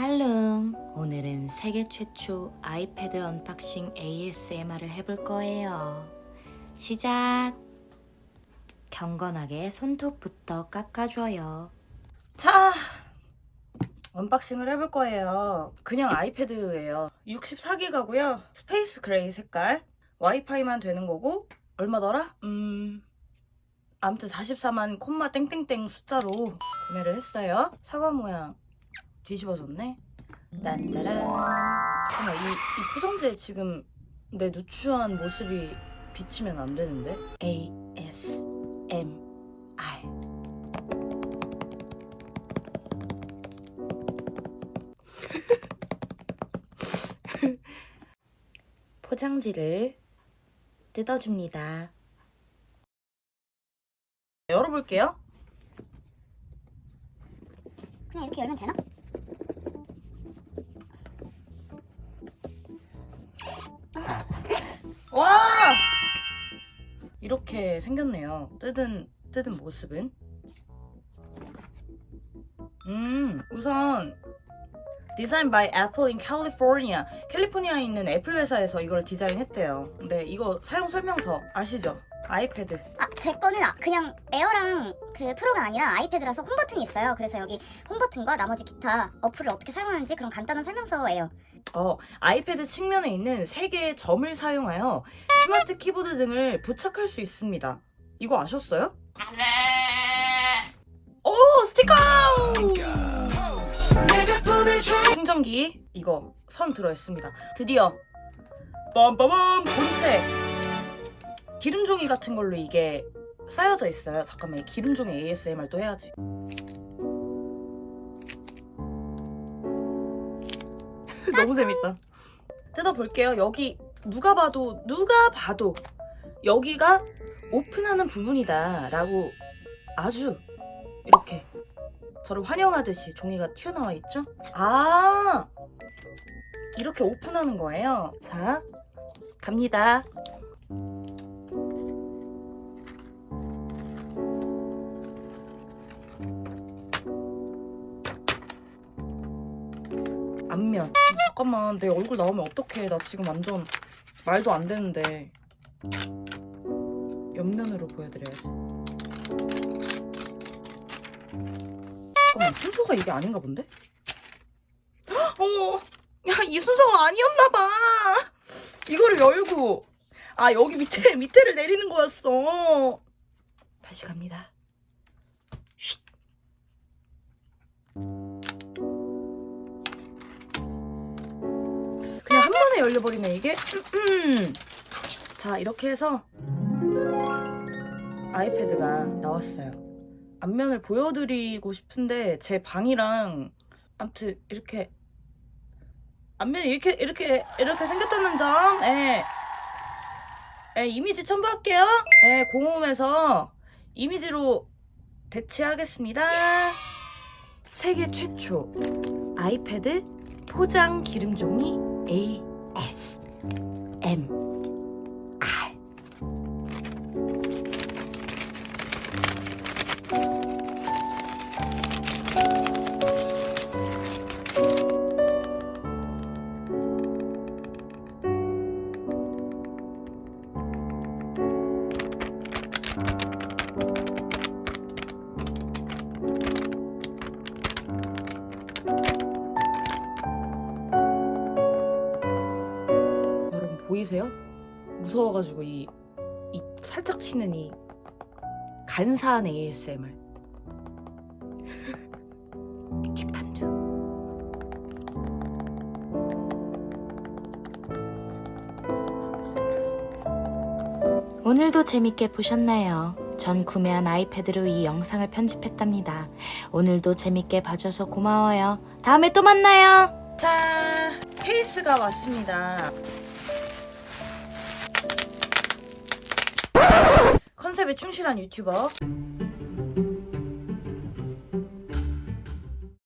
할릉! 오늘은 세계 최초 아이패드 언박싱 ASMR을 해볼 거예요. 시작! 경건하게 손톱부터 깎아줘요. 자, 언박싱을 해볼 거예요. 그냥 아이패드예요. 64기가고요. 스페이스 그레이 색깔. 와이파이만 되는 거고 얼마더라? 음... 아무튼 44만 콤마 땡땡땡 숫자로 구매를 했어요. 사과 모양 뒤집어졌네. 딴따란. 잠깐만, 이, 이 포장지에 지금 내 누추한 모습이 비치면 안 되는데? A, S, M, R. 포장지를 뜯어줍니다. 열어볼게요. 그냥 이렇게 열면 되나? 와! 이렇게 생겼네요. 뜯은, 뜯은 모습은. 음, 우선, 디자인 by Apple in California. 캘리포니아에 있는 애플 회사에서 이걸 디자인했대요. 근데 이거 사용 설명서 아시죠? 아이패드. 아, 제 거는 아- 그냥 에어랑 그 프로가 아니라 아이패드라서 홈 버튼이 있어요. 그래서 여기 홈 버튼과 나머지 기타 어플을 어떻게 사용하는지 그런 간단한 설명서예요. 어, 아이패드 측면에 있는 세 개의 점을 사용하여 스마트 키보드 등을 부착할 수 있습니다. 이거 아셨어요? 오, 스티커! 충전기 이거 선 들어 있습니다. 드디어 빰빠밤 본체 기름종이 같은 걸로 이게 쌓여져 있어요. 잠깐만 이 기름종이 ASMR도 해야지. 너무 재밌다. 뜯어볼게요. 여기 누가 봐도 누가 봐도 여기가 오픈하는 부분이다라고 아주 이렇게 저를 환영하듯이 종이가 튀어나와 있죠? 아 이렇게 오픈하는 거예요. 자 갑니다. 앞면. 잠깐만 내 얼굴 나오면 어떡해. 나 지금 완전 말도 안 되는데. 옆면으로 보여드려야지. 잠깐만 순서가 이게 아닌가 본데? 헉, 어머. 야이 순서가 아니었나봐. 이거를 열고. 아 여기 밑에 밑에를 내리는 거였어. 다시 갑니다 한 번에 열려버리네 이게? 자 이렇게 해서 아이패드가 나왔어요. 앞면을 보여드리고 싶은데 제 방이랑 아무튼 이렇게 앞면이 이렇게 이렇게 이렇게 생겼다는 점 예. 예, 이미지 첨부할게요. 예, 공홈에서 이미지로 대체하겠습니다. 세계 최초 아이패드 포장 기름종이 A S M 보이세요? 무서워가지고 이, 이 살짝 치는 이 간사한 ASMR 기판두 오늘도 재밌게 보셨나요? 전 구매한 아이패드로 이 영상을 편집했답니다. 오늘도 재밌게 봐줘서 고마워요. 다음에 또 만나요! 자 케이스가 왔습니다 컨셉에 충실한 유튜버